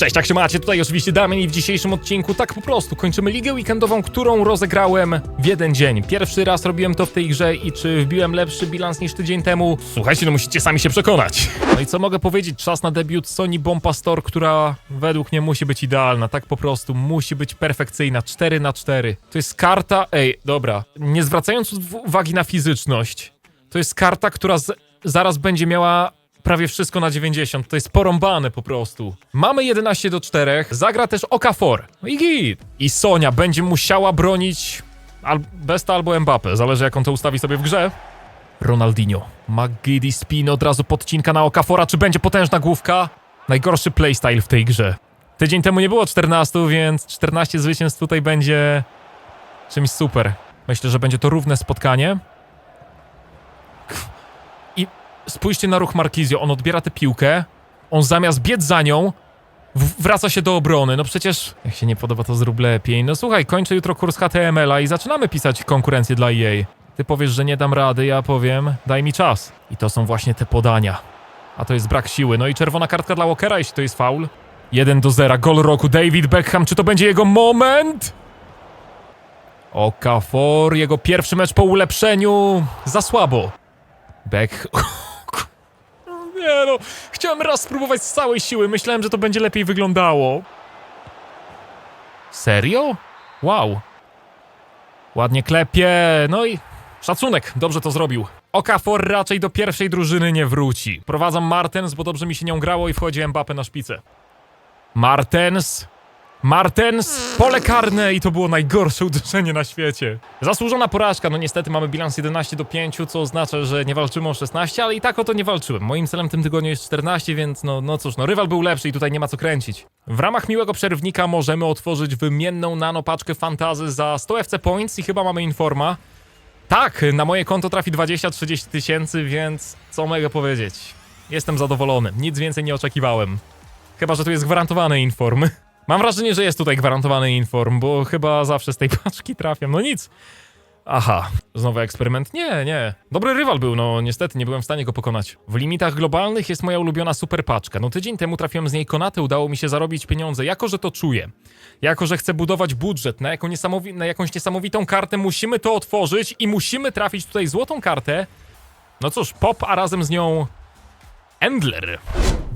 Cześć, jak się macie? Tutaj oczywiście Damian i w dzisiejszym odcinku tak po prostu kończymy ligę weekendową, którą rozegrałem w jeden dzień. Pierwszy raz robiłem to w tej grze i czy wbiłem lepszy bilans niż tydzień temu? Słuchajcie, no musicie sami się przekonać. No i co mogę powiedzieć? Czas na debiut Sony Bomba Store, która według mnie musi być idealna, tak po prostu, musi być perfekcyjna, 4 na 4 To jest karta, ej, dobra, nie zwracając uw- uwagi na fizyczność, to jest karta, która z, zaraz będzie miała prawie wszystko na 90. To jest porąbane po prostu. Mamy 11 do 4. Zagra też Okafor. No i git. I Sonia będzie musiała bronić al Besta albo Mbappe. Zależy jak on to ustawi sobie w grze. Ronaldinho. Magidi spin od razu podcinka na Okafora. Czy będzie potężna główka? Najgorszy playstyle w tej grze. Tydzień temu nie było 14, więc 14 zwycięstw tutaj będzie czymś super. Myślę, że będzie to równe spotkanie. I spójrzcie na ruch Markizio. On odbiera tę piłkę. On zamiast biec za nią, wraca się do obrony. No przecież, jak się nie podoba, to zrób lepiej. No słuchaj, kończę jutro kurs HTML-a i zaczynamy pisać konkurencję dla EA. Ty powiesz, że nie dam rady, ja powiem, daj mi czas. I to są właśnie te podania. A to jest brak siły. No i czerwona kartka dla Walkera, jeśli to jest faul. 1 do 0, gol roku. David Beckham, czy to będzie jego moment? Okafor, jego pierwszy mecz po ulepszeniu. Za słabo. Beck. No, chciałem raz spróbować z całej siły. Myślałem, że to będzie lepiej wyglądało. Serio? Wow. Ładnie klepie, no i szacunek, dobrze to zrobił. Okafor raczej do pierwszej drużyny nie wróci. Prowadzam Martens, bo dobrze mi się nią grało i wchodzi Mbappe na szpicę. Martens. Martens, pole karne i to było najgorsze uderzenie na świecie. Zasłużona porażka, no niestety mamy bilans 11 do 5, co oznacza, że nie walczymy o 16, ale i tak o to nie walczyłem. Moim celem w tym tygodniu jest 14, więc no, no cóż, no rywal był lepszy i tutaj nie ma co kręcić. W ramach miłego przerwnika możemy otworzyć wymienną nanopaczkę fantazy za 100 FC Points i chyba mamy informa. Tak, na moje konto trafi 20-30 tysięcy, więc co mogę powiedzieć? Jestem zadowolony, nic więcej nie oczekiwałem. Chyba, że tu jest gwarantowany inform. Mam wrażenie, że jest tutaj gwarantowany inform, bo chyba zawsze z tej paczki trafiam. No nic. Aha, znowu eksperyment? Nie, nie. Dobry rywal był, no niestety nie byłem w stanie go pokonać. W limitach globalnych jest moja ulubiona super paczka. No tydzień temu trafiłem z niej konatę, udało mi się zarobić pieniądze. Jako, że to czuję, jako, że chcę budować budżet na, niesamowi- na jakąś niesamowitą kartę, musimy to otworzyć i musimy trafić tutaj złotą kartę. No cóż, pop, a razem z nią Endler.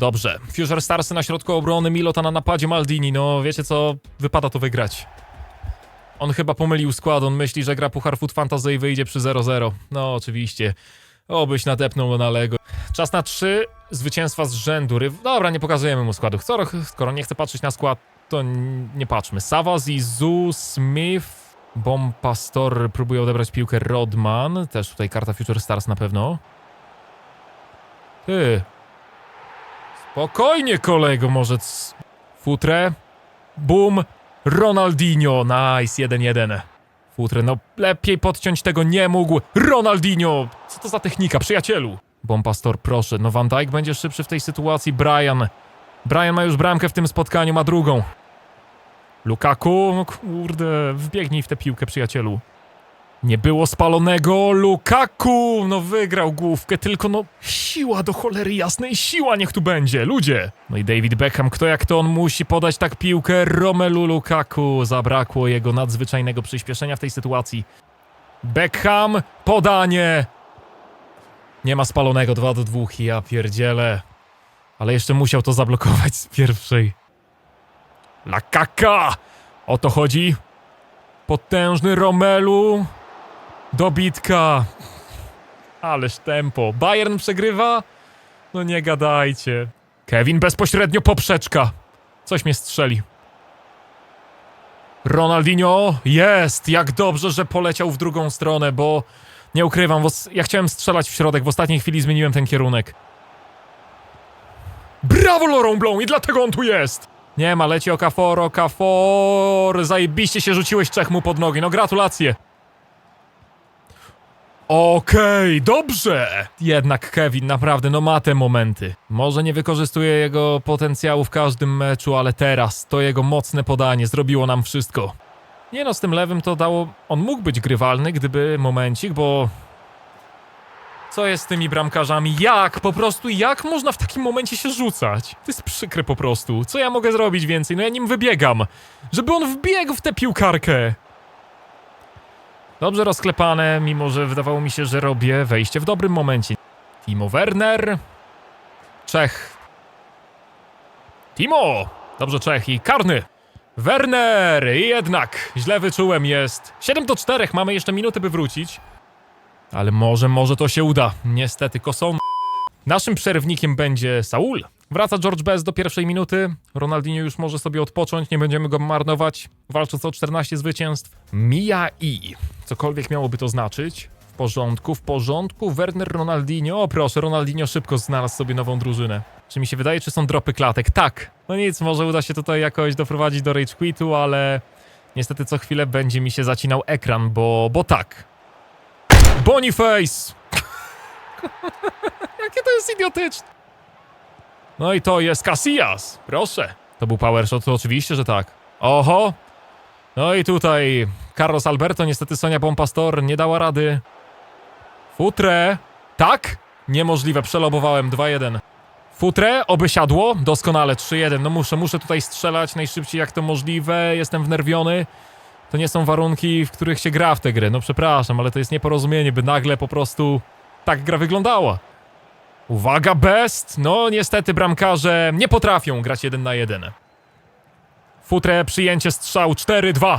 Dobrze. Future Starsy na środku obrony, Milota na napadzie, Maldini. No, wiecie co? Wypada to wygrać. On chyba pomylił skład, on myśli, że gra Puchar Food Fantasy i wyjdzie przy 0-0. No, oczywiście. Obyś nadepnął na Lego. Czas na trzy zwycięstwa z rzędu. Ryw... Dobra, nie pokazujemy mu składu. Skoro, skoro nie chce patrzeć na skład, to nie patrzmy. Sawa, Zizu, Smith, Bomb Pastor próbuje odebrać piłkę Rodman. Też tutaj karta Future Stars na pewno. Ty, Spokojnie, kolego, może c... Futre. Boom. Ronaldinho. Nice, 1-1. Futre, no lepiej podciąć tego nie mógł. Ronaldinho. Co to za technika, przyjacielu? Bombastor, proszę. No Van Dijk będzie szybszy w tej sytuacji. Brian. Brian ma już bramkę w tym spotkaniu, ma drugą. Lukaku. No kurde, wbiegnij w tę piłkę, przyjacielu. Nie było spalonego Lukaku! No wygrał główkę, tylko no siła do cholery jasnej, siła niech tu będzie, ludzie! No i David Beckham, kto jak to on musi podać tak piłkę Romelu Lukaku. Zabrakło jego nadzwyczajnego przyspieszenia w tej sytuacji. Beckham, podanie! Nie ma spalonego, 2 do 2, ja pierdzielę. Ale jeszcze musiał to zablokować z pierwszej. Lakaka! O to chodzi. Potężny Romelu. Dobitka. Ależ tempo. Bayern przegrywa? No nie gadajcie. Kevin bezpośrednio poprzeczka. Coś mnie strzeli. Ronaldinho jest! Jak dobrze, że poleciał w drugą stronę, bo nie ukrywam, ja chciałem strzelać w środek, w ostatniej chwili zmieniłem ten kierunek. Brawo Laurent Blanc i dlatego on tu jest! Nie ma, leci Okafor, Okafor, zajebiście się rzuciłeś Czech mu pod nogi, no gratulacje. Okej, dobrze! Jednak Kevin naprawdę no ma te momenty. Może nie wykorzystuje jego potencjału w każdym meczu, ale teraz to jego mocne podanie zrobiło nam wszystko. Nie no, z tym lewym to dało... On mógł być grywalny, gdyby momencik, bo... Co jest z tymi bramkarzami? Jak? Po prostu jak można w takim momencie się rzucać? To jest przykre po prostu. Co ja mogę zrobić więcej? No ja nim wybiegam. Żeby on wbiegł w tę piłkarkę. Dobrze rozklepane, mimo że wydawało mi się, że robię wejście w dobrym momencie. Timo Werner. Czech. Timo! Dobrze, Czech i karny. Werner! Jednak źle wyczułem jest. 7 do 4, mamy jeszcze minutę, by wrócić. Ale może, może to się uda. Niestety, kosą. Naszym przerwnikiem będzie Saul. Wraca George Best do pierwszej minuty. Ronaldinho już może sobie odpocząć, nie będziemy go marnować. Walcząc o 14 zwycięstw. Mija i. Cokolwiek miałoby to znaczyć. W porządku, w porządku. Werner Ronaldinho. O proszę, Ronaldinho szybko znalazł sobie nową drużynę. Czy mi się wydaje, czy są dropy klatek? Tak. No nic, może uda się tutaj jakoś doprowadzić do rage quitu, ale niestety co chwilę będzie mi się zacinał ekran, bo, bo tak. Boniface! Jakie to jest idiotyczne. No i to jest Casillas. Proszę. To był power shot, oczywiście, że tak. Oho. No i tutaj Carlos Alberto, niestety Sonia Bompastor nie dała rady. Futre. Tak? Niemożliwe, przelobowałem 2-1. Futre, oby siadło. Doskonale, 3-1. No muszę, muszę tutaj strzelać najszybciej jak to możliwe. Jestem wnerwiony. To nie są warunki, w których się gra w tę grę. No przepraszam, ale to jest nieporozumienie, by nagle po prostu tak gra wyglądała. Uwaga, best! No niestety bramkarze nie potrafią grać 1 na 1. Futre, przyjęcie strzał 4-2.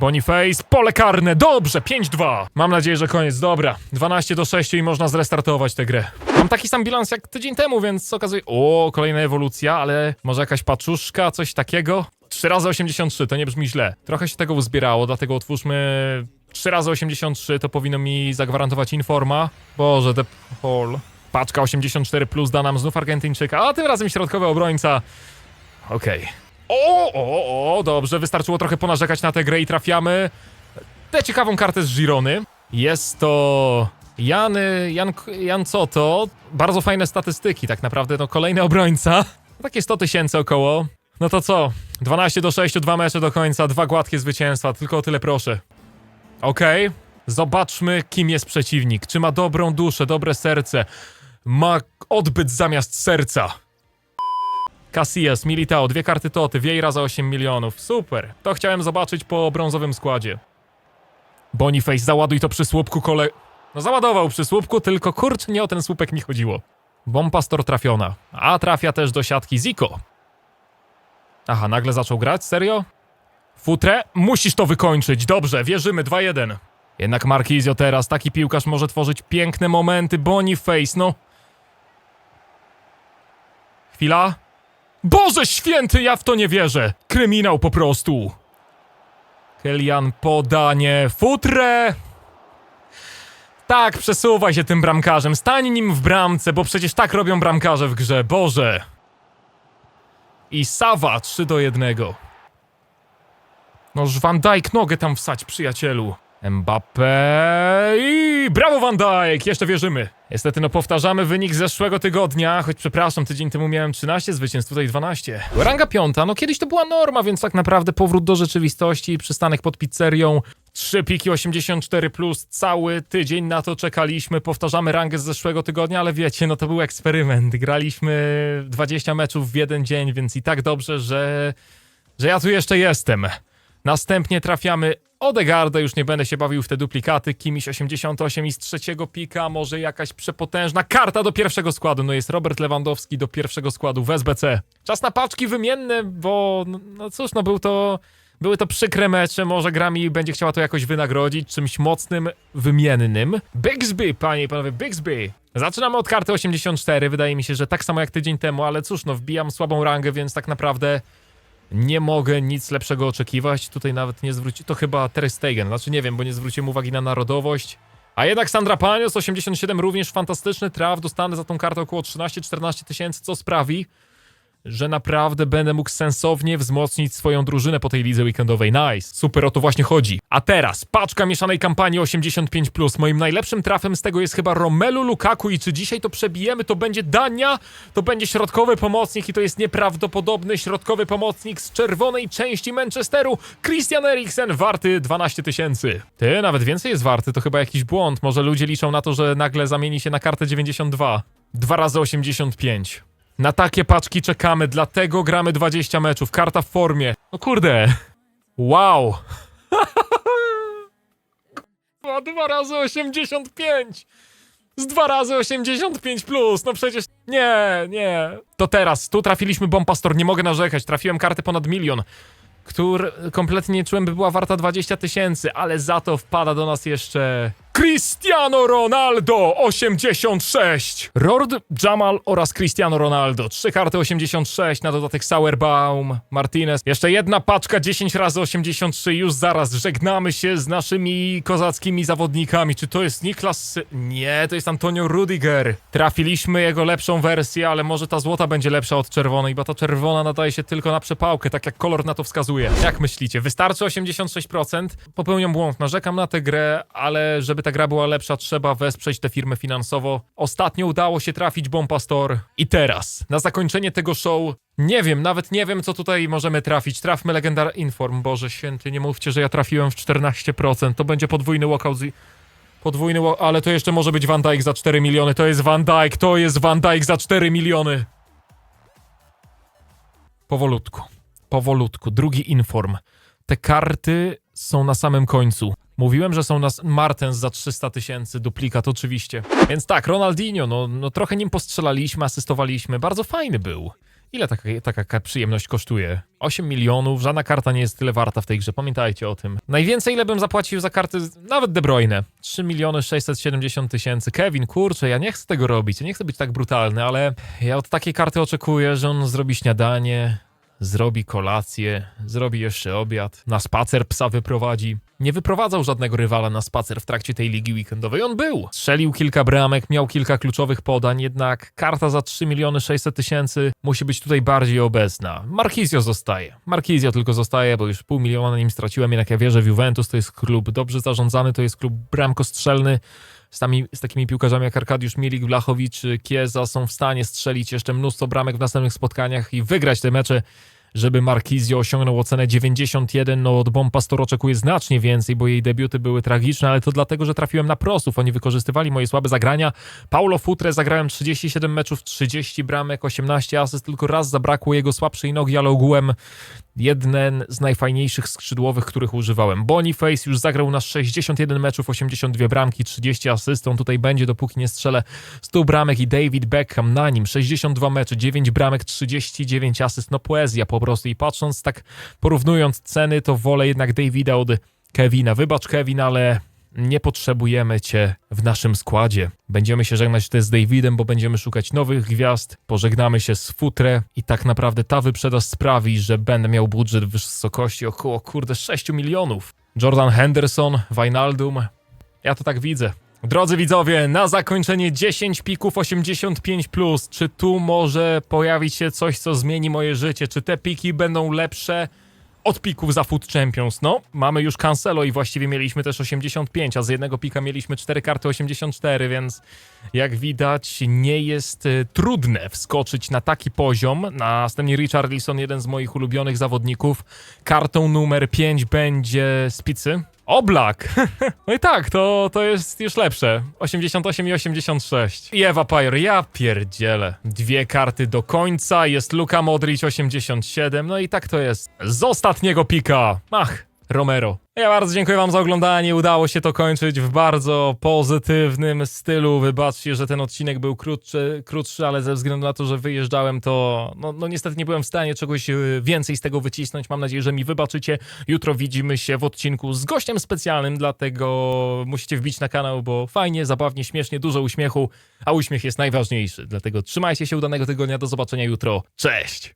Boniface, pole karne, dobrze, 5-2. Mam nadzieję, że koniec, dobra. 12 do 6 i można zrestartować tę grę. Mam taki sam bilans jak tydzień temu, więc okazuje... O, kolejna ewolucja, ale może jakaś paczuszka, coś takiego? 3 razy 83, to nie brzmi źle. Trochę się tego uzbierało, dlatego otwórzmy 3 razy 83, to powinno mi zagwarantować informa. Boże, The Hall. Paczka 84 plus da nam znów Argentyńczyka, a tym razem środkowy obrońca. Okej. O, o, o, dobrze, wystarczyło trochę ponarzekać na tę grę i trafiamy tę ciekawą kartę z Girony. Jest to Jan, Jan, Jan co to? Bardzo fajne statystyki, tak naprawdę, no kolejny obrońca. Takie 100 tysięcy około. No to co? 12 do 6, dwa mecze do końca, dwa gładkie zwycięstwa, tylko o tyle proszę. Okej, zobaczmy kim jest przeciwnik. Czy ma dobrą duszę, dobre serce. Ma odbyt zamiast serca. Casillas, Militao, dwie karty Toty, Vieira za 8 milionów. Super. To chciałem zobaczyć po brązowym składzie. Boniface, załaduj to przy słupku kole... No załadował przy słupku, tylko kurczę, nie o ten słupek mi chodziło. Bombastor trafiona. A trafia też do siatki Zico. Aha, nagle zaczął grać? Serio? Futre, musisz to wykończyć. Dobrze, wierzymy, 2-1. Jednak Marquizio teraz, taki piłkarz może tworzyć piękne momenty. Boniface, no. Chwila. Boże święty, ja w to nie wierzę. Kryminał po prostu. Kelian, podanie. Futre! Tak, przesuwaj się tym bramkarzem. Stań nim w bramce, bo przecież tak robią bramkarze w grze. Boże. I Sawa 3 do 1. Noż Van Dijk nogę tam wsać, przyjacielu. Mbappé i brawo Van Dijk, jeszcze wierzymy. Niestety no powtarzamy wynik zeszłego tygodnia, choć przepraszam, tydzień temu miałem 13 zwycięstw, tutaj 12. Ranga piąta, no kiedyś to była norma, więc tak naprawdę powrót do rzeczywistości, przystanek pod pizzerią, 3 piki 84 plus, cały tydzień na to czekaliśmy, powtarzamy rangę z zeszłego tygodnia, ale wiecie, no to był eksperyment, graliśmy 20 meczów w jeden dzień, więc i tak dobrze, że, że ja tu jeszcze jestem. Następnie trafiamy Odegarda, już nie będę się bawił w te duplikaty. Kimiś 88 i z trzeciego pika, może jakaś przepotężna karta do pierwszego składu. No jest Robert Lewandowski do pierwszego składu w SBC. Czas na paczki wymienne, bo no, no cóż, no był to... Były to przykre mecze, może gra mi będzie chciała to jakoś wynagrodzić czymś mocnym, wymiennym. Bixby, panie i panowie, Bixby. Zaczynamy od karty 84, wydaje mi się, że tak samo jak tydzień temu, ale cóż, no wbijam słabą rangę, więc tak naprawdę nie mogę nic lepszego oczekiwać. Tutaj nawet nie zwróci... To chyba Ter Stegen. Znaczy nie wiem, bo nie zwróciłem uwagi na narodowość. A jednak Sandra Panios, 87, również fantastyczny traf. Dostanę za tą kartę około 13-14 tysięcy, co sprawi, że naprawdę będę mógł sensownie wzmocnić swoją drużynę po tej lidze weekendowej. Nice. Super, o to właśnie chodzi. A teraz paczka mieszanej kampanii 85+. Moim najlepszym trafem z tego jest chyba Romelu Lukaku i czy dzisiaj to przebijemy, to będzie Dania, to będzie środkowy pomocnik i to jest nieprawdopodobny środkowy pomocnik z czerwonej części Manchesteru, Christian Eriksen, warty 12 tysięcy. Ty, nawet więcej jest warty, to chyba jakiś błąd. Może ludzie liczą na to, że nagle zamieni się na kartę 92. Dwa razy 85. Na takie paczki czekamy, dlatego gramy 20 meczów. Karta w formie. No kurde. Wow. Dwa, dwa razy 85. Z dwa razy 85 plus. No przecież nie, nie. To teraz, tu trafiliśmy Bombastor, nie mogę narzekać. Trafiłem kartę ponad milion, który kompletnie nie czułem, by była warta 20 tysięcy, ale za to wpada do nas jeszcze Cristiano Ronaldo 86. Rord, Jamal oraz Cristiano Ronaldo. Trzy karty 86, na dodatek Sauerbaum, Martinez. Jeszcze jedna paczka 10 razy 83. Już zaraz żegnamy się z naszymi kozackimi zawodnikami. Czy to jest Niklas? Nie, to jest Antonio Rudiger. Trafiliśmy jego lepszą wersję, ale może ta złota będzie lepsza od czerwonej, bo ta czerwona nadaje się tylko na przepałkę, tak jak kolor na to wskazuje. Jak myślicie? Wystarczy 86%? Popełniam błąd, narzekam na tę grę, ale żeby ta gra była lepsza, trzeba wesprzeć tę firmę finansowo. Ostatnio udało się trafić Bombastor. I teraz, na zakończenie tego show, nie wiem, nawet nie wiem, co tutaj możemy trafić. Trafmy Legendar Inform. Boże święty, nie mówcie, że ja trafiłem w 14%. To będzie podwójny walkout z... Podwójny, ale to jeszcze może być Van Dijk za 4 miliony. To jest Van Dijk, to jest Van Dijk za 4 miliony. Powolutku, powolutku. Drugi inform. Te karty są na samym końcu. Mówiłem, że są nas Martens za 300 tysięcy, duplikat oczywiście. Więc tak, Ronaldinho, no, no trochę nim postrzelaliśmy, asystowaliśmy. Bardzo fajny był. Ile taka, taka przyjemność kosztuje? 8 milionów, żadna karta nie jest tyle warta w tej grze, pamiętajcie o tym. Najwięcej ile bym zapłacił za karty, nawet De Bruyne. 3 miliony 670 tysięcy. Kevin, kurczę, ja nie chcę tego robić, ja nie chcę być tak brutalny, ale ja od takiej karty oczekuję, że on zrobi śniadanie, zrobi kolację, zrobi jeszcze obiad, na spacer psa wyprowadzi. Nie wyprowadzał żadnego rywala na spacer w trakcie tej ligi weekendowej. On był. Strzelił kilka bramek, miał kilka kluczowych podań, jednak karta za 3 miliony 600 tysięcy musi być tutaj bardziej obecna. Marquisio zostaje. Marquisio tylko zostaje, bo już pół miliona na nim straciłem, jednak ja wierzę w Juventus, to jest klub dobrze zarządzany, to jest klub bramkostrzelny. Z, tami, z takimi piłkarzami jak Arkadiusz Milik, Blachowicz, Kieza są w stanie strzelić jeszcze mnóstwo bramek w następnych spotkaniach i wygrać te mecze, żeby Marquisio osiągnął ocenę 91. No od Bomb Pastor oczekuję znacznie więcej, bo jej debiuty były tragiczne, ale to dlatego, że trafiłem na prostów. Oni wykorzystywali moje słabe zagrania. Paulo Futre zagrałem 37 meczów, 30 bramek, 18 asyst, tylko raz zabrakło jego słabszej nogi, ale ogółem jeden z najfajniejszych skrzydłowych, których używałem. Boniface już zagrał na 61 meczów, 82 bramki, 30 asyst. On tutaj będzie, dopóki nie strzelę 100 bramek i David Beckham na nim 62 mecze, 9 bramek, 39 asyst. No poezja po prostu i patrząc tak, porównując ceny, to wolę jednak Davida od Kevina. Wybacz Kevin, ale nie potrzebujemy cię w naszym składzie. Będziemy się żegnać też z Davidem, bo będziemy szukać nowych gwiazd. Pożegnamy się z Futre i tak naprawdę ta wyprzedaż sprawi, że będę miał budżet w wysokości około kurde 6 milionów. Jordan Henderson, Wijnaldum. Ja to tak widzę. Drodzy widzowie, na zakończenie 10 pików 85+. Plus. Czy tu może pojawić się coś, co zmieni moje życie? Czy te piki będą lepsze? od pików za Food Champions. No, mamy już Cancelo i właściwie mieliśmy też 85, a z jednego pika mieliśmy 4 karty 84, więc jak widać nie jest y, trudne wskoczyć na taki poziom. Następnie Richarlison, jeden z moich ulubionych zawodników. Kartą numer 5 będzie Spicy. Oblak! No i tak, to, to jest już lepsze. 88 i 86. I Eva Pyre, ja pierdzielę. Dwie karty do końca, jest Luka Modric 87, no i tak to jest. Z ostatniego pika. Ach, Romero. Ja bardzo dziękuję wam za oglądanie, udało się to kończyć w bardzo pozytywnym stylu. Wybaczcie, że ten odcinek był krótszy, krótszy ale ze względu na to, że wyjeżdżałem, to no, no niestety nie byłem w stanie czegoś y, więcej z tego wycisnąć. Mam nadzieję, że mi wybaczycie. Jutro widzimy się w odcinku z gościem specjalnym, dlatego musicie wbić na kanał, bo fajnie, zabawnie, śmiesznie, dużo uśmiechu, a uśmiech jest najważniejszy. Dlatego trzymajcie się udanego tygodnia, do zobaczenia jutro. Cześć!